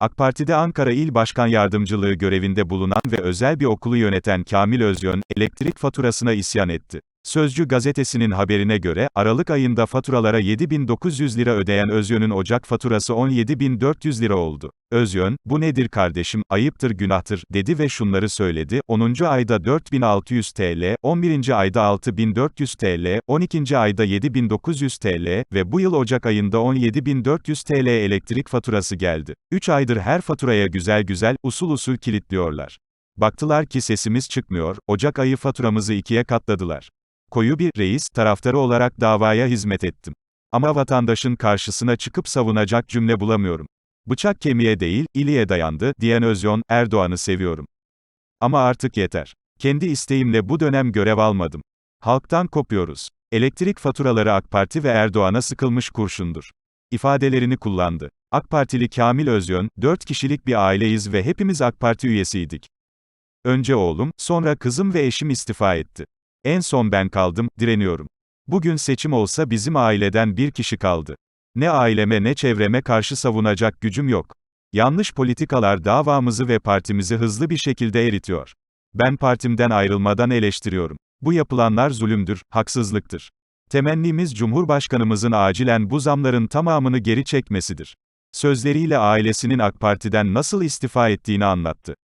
AK Parti'de Ankara İl Başkan Yardımcılığı görevinde bulunan ve özel bir okulu yöneten Kamil Özyön, elektrik faturasına isyan etti. Sözcü gazetesinin haberine göre, Aralık ayında faturalara 7900 lira ödeyen Özyön'ün Ocak faturası 17400 lira oldu. Özyon, bu nedir kardeşim, ayıptır günahtır, dedi ve şunları söyledi, 10. ayda 4600 TL, 11. ayda 6400 TL, 12. ayda 7900 TL ve bu yıl Ocak ayında 17400 TL elektrik faturası geldi. 3 aydır her faturaya güzel güzel, usul usul kilitliyorlar. Baktılar ki sesimiz çıkmıyor, Ocak ayı faturamızı ikiye katladılar. Koyu bir reis taraftarı olarak davaya hizmet ettim. Ama vatandaşın karşısına çıkıp savunacak cümle bulamıyorum. Bıçak kemiğe değil, iliğe dayandı, diyen Özyon, Erdoğan'ı seviyorum. Ama artık yeter. Kendi isteğimle bu dönem görev almadım. Halktan kopuyoruz. Elektrik faturaları AK Parti ve Erdoğan'a sıkılmış kurşundur. İfadelerini kullandı. AK Partili Kamil Özyön, 4 kişilik bir aileyiz ve hepimiz AK Parti üyesiydik. Önce oğlum, sonra kızım ve eşim istifa etti. En son ben kaldım, direniyorum. Bugün seçim olsa bizim aileden bir kişi kaldı. Ne aileme ne çevreme karşı savunacak gücüm yok. Yanlış politikalar davamızı ve partimizi hızlı bir şekilde eritiyor. Ben partimden ayrılmadan eleştiriyorum. Bu yapılanlar zulümdür, haksızlıktır. Temennimiz Cumhurbaşkanımızın acilen bu zamların tamamını geri çekmesidir. Sözleriyle ailesinin AK Parti'den nasıl istifa ettiğini anlattı.